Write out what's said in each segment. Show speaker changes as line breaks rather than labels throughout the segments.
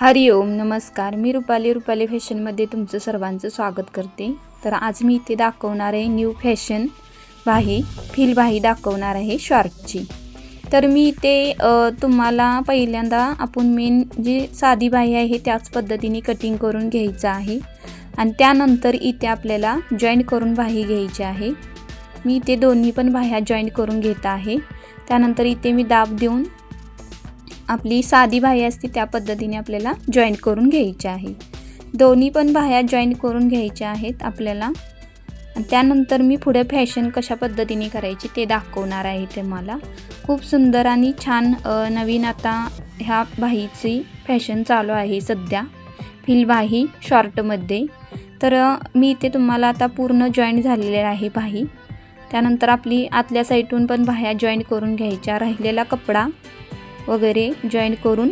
हरिओम नमस्कार. मी रुपाली रुपाली फॅशनमध्ये तुमचं सर्वांचं स्वागत करते. तर आज मी इथे दाखवणार आहे न्यू फॅशन भाही फिल भाही दाखवणार आहे शॉर्टची. तर मी इथे तुम्हाला पहिल्यांदा आपण मेन जी साधी बाही आहे त्याच पद्धतीने कटिंग करून घ्यायचं आहे. आणि त्यानंतर इथे आपल्याला जॉईंट करून बाही घ्यायची आहे. मी इथे दोन्ही पण बाह्या जॉईंट करून घेत आहे. त्यानंतर इथे मी दाब देऊन आपली साधी बाही असते त्या पद्धतीने आपल्याला जॉईंट करून घ्यायची आहे. दोन्ही पण बाह्या जॉईंट करून घ्यायच्या आहेत आपल्याला. त्यानंतर मी पुढे फॅशन कशा पद्धतीने करायची ते दाखवणार आहे ते मला. खूप सुंदर आणि छान नवीन आता ह्या बाहीची फॅशन चालू आहे सध्या. फिल बाही शॉर्टमध्ये. तर मी इथे तुम्हाला आता पूर्ण जॉईंट झालेले आहे बाही. त्यानंतर आपली आतल्या साईडून पण बाह्या जॉईंट करून घ्यायच्या. राहिलेला कपडा. वगैरे जॉईन करून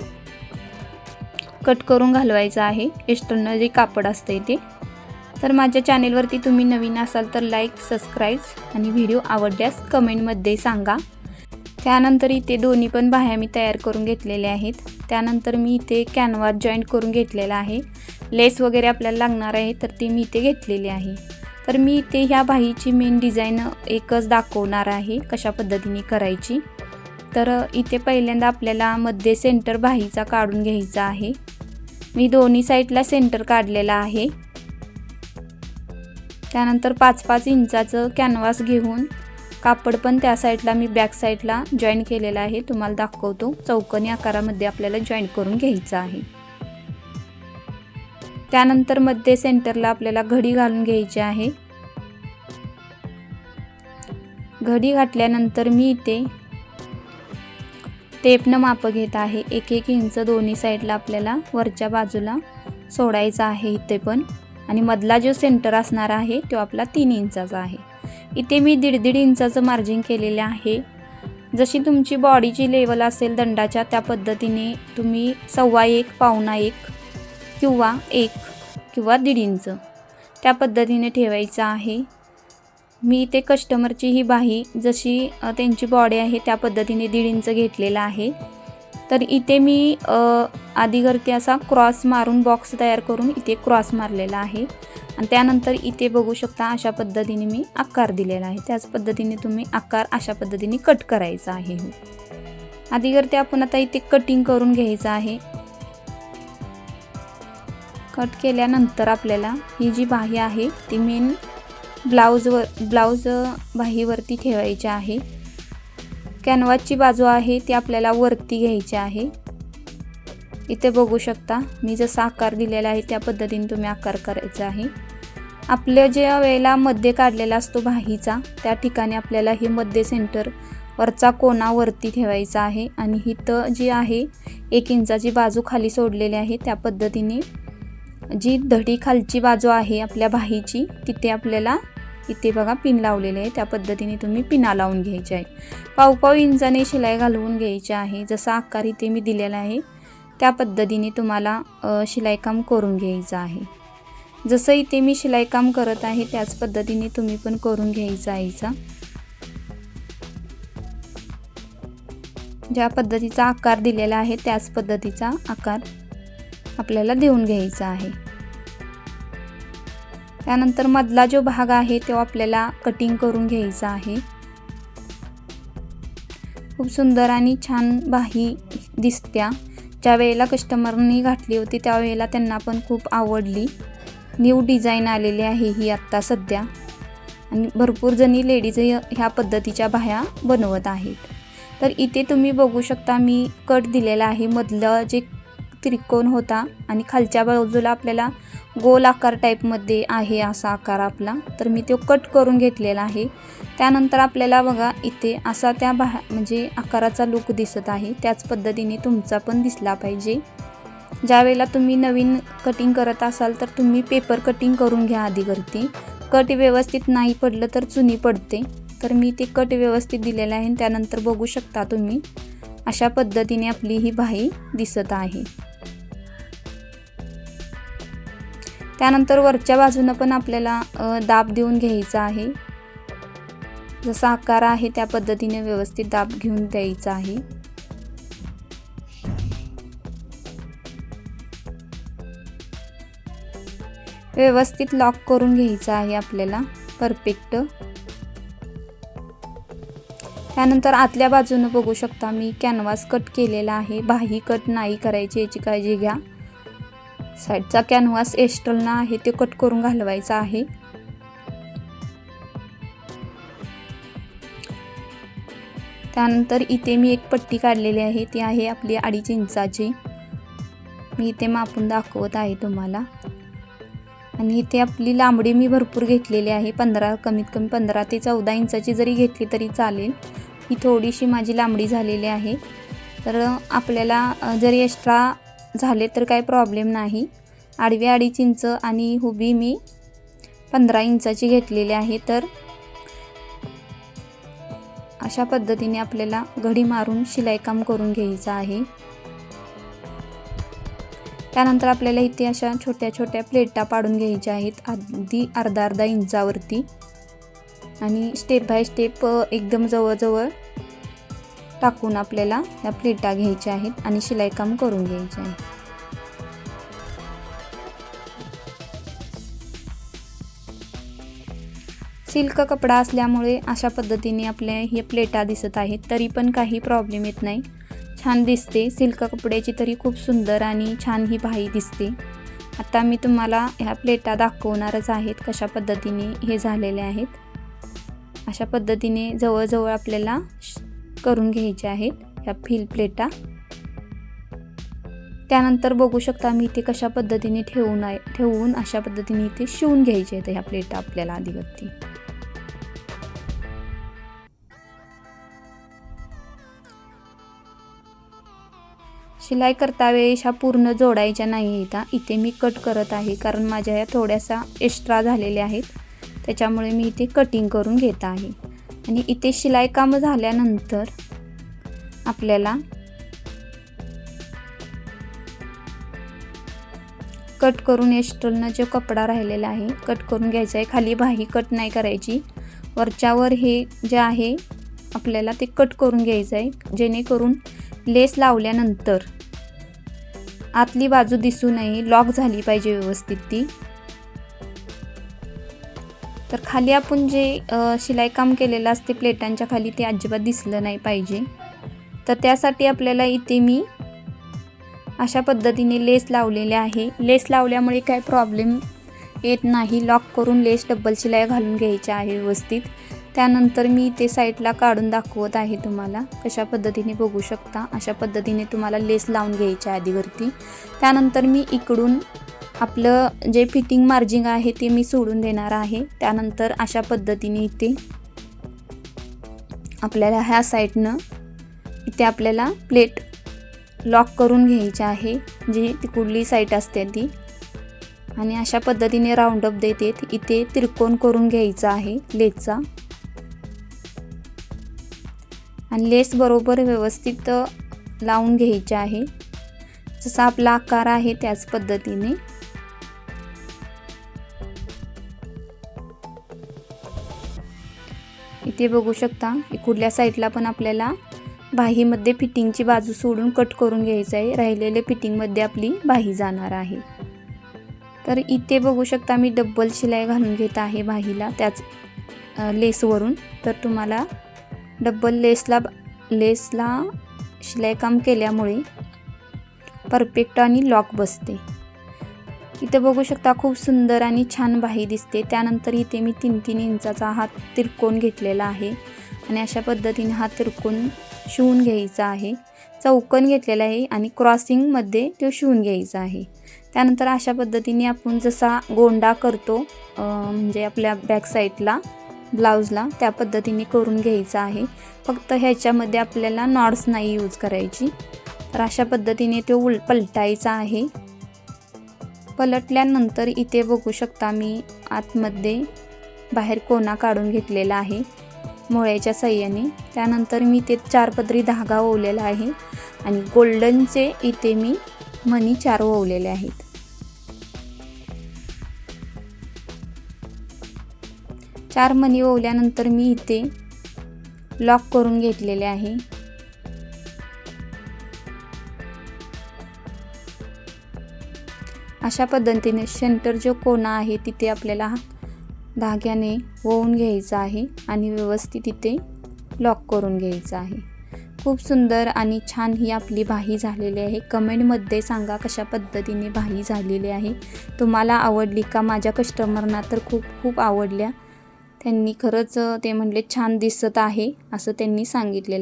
कट करून घालवायचं आहे. एक्स्टर्नल जे कापड असते ते. तर माझ्या चॅनेलवरती तुम्ही नवीन असाल तर लाईक सबस्क्राईब आणि व्हिडिओ आवडल्यास कमेंटमध्ये सांगा. त्यानंतर इथे दोन्ही पण बाह्या मी तयार करून घेतलेल्या आहेत. त्यानंतर मी इथे कॅनवास जॉईंट करून घेतलेला आहे. लेस वगैरे आपल्याला लागणार आहे तर ते मी इथे घेतलेले आहे. तर मी इथे ह्या बाहीची मेन डिझाईन एकच दाखवणार आहे कशा पद्धतीने करायची. तर इथे पहिल्यांदा आपल्याला मध्ये सेंटर बाहीचा काढून घ्यायचा आहे. मी दोन्ही साईडला सेंटर काढलेला आहे. त्यानंतर पाच पाच इंचाचं कॅनव्हास घेऊन कापड पण त्या साईडला मी बॅक साईडला जॉईन केलेला आहे. तुम्हाला दाखवतो. चौकनी आकारामध्ये आपल्याला जॉईन करून घ्यायचं आहे. त्यानंतरमध्ये सेंटरला आपल्याला घडी घालून घ्यायची आहे. घडी घातल्यानंतर मी इथे टेपनं मापं घेत आहे. एक एक इंच दोन्ही साईडला आपल्याला वरच्या बाजूला सोडायचा आहे इथे पण. आणि मधला जो सेंटर असणार आहे तो आपला तीन इंचाचा आहे. इथे मी दीड दीड इंचाचं मार्जिन केलेले आहे. जशी तुमची बॉडीची लेवल असेल दंडाच्या त्या पद्धतीने तुम्ही सव्वा एक पावणा एक किंवा एक किंवा दीड इंच त्या पद्धतीने ठेवायचं आहे. मी इथे कस्टमरची ही बाही जशी त्यांची बॉडी आहे त्या पद्धतीने दीड इंच घेतलेला आहे. तर इथे मी अ, असा क्रॉस मारून बॉक्स तयार करून इथे क्रॉस मारलेला आहे. आणि त्यानंतर इथे बघू शकता अशा पद्धतीने मी आकार दिलेला आहे. त्याच पद्धतीने तुम्ही आकार अशा पद्धतीने कट करायचा आहे हो. आपण आता इथे कटिंग करून घ्यायचं आहे. कट केल्यानंतर आपल्याला ही जी बाही आहे ती मेन ब्लाऊजवर ब्लाऊज बाहीवरती ठेवायचे आहे. कॅनव्हासची बाजू आहे ती आपल्याला वरती घ्यायची आहे. इथे बघू शकता मी जसा आकार दिलेला आहे त्या पद्धतीने तुम्ही आकार करायचा आहे. आपल्या ज्या वेळेला मध्ये काढलेला असतो बाहीचा त्या ठिकाणी आपल्याला हे मध्ये सेंटर वरचा कोना वरती ठेवायचा आहे. आणि इथं जी आहे एक इंचाची बाजू खाली सोडलेली आहे त्या पद्धतीने जी धडी खालची बाजू आहे आपल्या बाहीची तिथे आपल्याला इथे बघा पिन लावलेले आहे. त्या पद्धतीने तुम्ही पिना लावून घ्यायचे आहे. पावपाव इंचाने शिलाई घालवून घ्यायची आहे. जसा आकार इथे मी दिलेला आहे त्या पद्धतीने तुम्हाला शिलाईकाम करून घ्यायचं आहे. जसं इथे मी शिलाईकाम करत आहे त्याच पद्धतीने तुम्ही पण करून घ्यायचा आईचा ज्या पद्धतीचा आकार दिलेला आहे त्याच पद्धतीचा आकार आपल्याला देऊन घ्यायचा आहे. त्यानंतर मधला जो भाग आहे तो आपल्याला कटिंग करून घ्यायचा आहे. खूप सुंदर आणि छान बाही दिसत्या. ज्या वेळेला कस्टमरनी घातली होती त्यावेळेला त्यांना पण खूप आवडली. न्यू डिझाईन आलेली आहे ही आत्ता सध्या. आणि भरपूर जणी लेडीज ह्या पद्धतीच्या बाह्या बनवत आहेत. तर इथे तुम्ही बघू शकता मी कट दिलेला आहे. मधलं जे त्रिकोण होता आणि खालच्या बाजूला आपल्याला गोल आकार टाईपमध्ये आहे असा आकार आपला. तर मी तो कट करून घेतलेला आहे. त्यानंतर आपल्याला बघा इथे असा त्या बा म्हणजे आकाराचा लुक दिसत आहे. त्याच पद्धतीने तुमचा पण दिसला पाहिजे. ज्या वेळेला तुम्ही नवीन कटिंग करत असाल तर तुम्ही पेपर कटिंग करून घ्या आधीवरती कट व्यवस्थित नाही पडलं तर चुनी पडते. तर मी ते कट व्यवस्थित दिलेलं आहे आणि त्यानंतर बघू शकता तुम्ही अशा पद्धतीने आपली ही बाही दिसत आहे. त्यानंतर वरच्या बाजूनं पण आपल्याला दाब देऊन घ्यायचा आहे. जसा आकार आहे त्या पद्धतीने व्यवस्थित दाब घेऊन द्यायचा आहे. व्यवस्थित लॉक करून घ्यायचं आहे आपल्याला परफेक्ट. त्यानंतर आतल्या बाजूनं बघू शकता मी कॅनव्हास कट केलेला आहे. बाही कट नाही करायची याची काळजी घ्या. साईडचा कॅनव्हास एस्टलना आहे ते कट करून घालवायचा आहे. त्यानंतर इथे मी एक पट्टी काढलेली आहे ती आहे आपली अडीच इंचाची. मी इथे मापून दाखवत आहे तुम्हाला. आणि इथे आपली लांबडी मी भरपूर घेतलेली आहे पंधरा कमीत कमी पंधरा ते चौदा इंचाची जरी घेतली तरी चालेल. ही थोडीशी माझी लांबडी झालेली आहे. तर आपल्याला जरी एक्स्ट्रा झाले तर काही प्रॉब्लेम नाही. आडवी अडीच इंच आणि हुबी मी पंधरा इंचाची घेतलेली आहे तर अशा पद्धतीने आपल्याला घडी मारून शिलाईकाम करून घ्यायचं आहे. त्यानंतर आपल्याला इथे अशा छोट्या छोट्या प्लेटा पाडून घ्यायच्या आहेत. अगदी अर्धा अर्धा इंचावरती. आणि स्टेप बाय स्टेप एकदम जवळजवळ टाकून आपल्याला या प्लेटा घ्यायच्या आहेत आणि शिलाईकाम करून घ्यायचे आहे. सिल्क कपडा असल्यामुळे अशा पद्धतीने आपल्या हे प्लेटा दिसत आहेत तरी पण काही प्रॉब्लेम येत नाही. छान दिसते सिल्क कपड्याची तरी खूप सुंदर आणि छान ही बाही दिसते. आता मी तुम्हाला ह्या प्लेटा दाखवणारच आहेत कशा पद्धतीने हे झालेले आहेत. अशा पद्धतीने जवळजवळ आपल्याला करून घ्यायचे आहेत ह्या फिल प्लेटा. त्यानंतर बघू शकता मी इथे कशा पद्धतीने ठेवून आहे ठेवून अशा पद्धतीने इथे शिवून घ्यायचे आहेत ह्या प्लेटा आपल्याला आधीवरती. शिलाई करता वेळेस ह्या पूर्ण जोडायच्या नाही येता इथे मी कट करत आहे कारण माझ्या ह्या थोड्याशा एक्स्ट्रा झालेल्या आहेत. त्याच्यामुळे मी इथे कटिंग करून घेत आहे. आणि इथे शिलाई काम झाल्यानंतर आपल्याला कट करून एस्टोलनं जो कपडा राहिलेला आहे कट करून घ्यायचा आहे. खाली बाही कट नाही करायची. वरच्यावर हे जे आहे आपल्याला ते कट करून घ्यायचं आहे. जेणेकरून लेस लावल्यानंतर आतली बाजू दिसू नये लॉक झाली पाहिजे व्यवस्थित ती. तर खाली आपण जे शिलाई काम केलेलं असते प्लेटांच्या खाली ते अजिबात दिसलं नाही पाहिजे. तर त्यासाठी आपल्याला इथे मी अशा पद्धतीने लेस लावलेले आहे. लेस लावल्यामुळे काय प्रॉब्लेम येत नाही. लॉक करून लेस डब्बल शिलाई घालून घ्यायची आहे व्यवस्थित. त्यानंतर मी इथे साईडला काढून दाखवत आहे तुम्हाला. कशा पद्धतीने बघू शकता? अशा पद्धतीने तुम्हाला लेस लावून घ्यायच्या आधीवरती त्यानंतर मी इकडून आपलं जे फिटिंग मार्जिंग आहे ते मी सोडून देणार आहे. त्यानंतर अशा पद्धतीने इथे आपल्याला ह्या साईडनं इथे आपल्याला प्लेट लॉक करून घ्यायची आहे. जी ती कुठली साईट असते ती. आणि अशा पद्धतीने राऊंडअप देते. इथे त्रिकोण करून घ्यायचा आहे लेसचा आणि लेस बरोबर व्यवस्थित लावून घ्यायचे आहे. जसा आपला आकार आहे त्याच पद्धतीने. इथे बघू शकता. कुठल्या साईडला पण आपल्याला बाहीमध्ये फिटिंगची बाजू सोडून कट करून घ्यायचं आहे. राहिलेले फिटिंगमध्ये आपली बाही जाणार आहे. तर इथे बघू शकता मी डब्बल शिलाई घालून घेत आहे बाहीला. त्याच लेसवरून तर तुम्हाला डब्बल लेसला लेसला शिलाईकाम केल्यामुळे परफेक्ट आणि लॉक बसते. इथे बघू शकता खूप सुंदर आणि छान बाही दिसते. त्यानंतर इथे मी तीन तीन इंचाचा हा तिरकोण घेतलेला आहे. आणि अशा पद्धतीने हा तिरकोण शिवून घ्यायचा आहे. चौकन घेतलेला आहे आणि क्रॉसिंगमध्ये तो शिवून घ्यायचा आहे. त्यानंतर अशा पद्धतीने आपण जसा गोंडा करतो म्हणजे आपल्या बॅक साईडला ब्लाऊजला त्या पद्धतीने करून घ्यायचा आहे. फक्त ह्याच्यामध्ये आपल्याला नॉड्स नाही यूज करायची. तर अशा पद्धतीने तो उल पलटायचा आहे. पलटल्यानंतर इथे बघू शकता मी आतमध्ये बाहेर कोना काढून घेतलेला आहे मोळ्याच्या सह्याने. त्यानंतर मी ते चार पदरी धागा ओवलेला आहे आणि गोल्डनचे इथे मी मनी चार ओवलेले आहेत. चार मनी ओवल्यानंतर मी इथे लॉक करून घेतलेले आहे. अशा पद्धतीने सेंटर जो कोणा आहे तिथे आपल्याला धाग्याने ओवून घ्यायचा आहे आणि व्यवस्थित तिथे लॉक करून घ्यायचं आहे. खूप सुंदर आणि छान ही आपली भाही झालेली आहे. कमेंटमध्ये सांगा कशा पद्धतीने भाही झालेली आहे. तुम्हाला आवडली का? माझ्या कस्टमरना तर खूप खूप आवडल्या. त्यांनी खरंच ते म्हणले छान दिसत आहे असं त्यांनी सांगितलेलं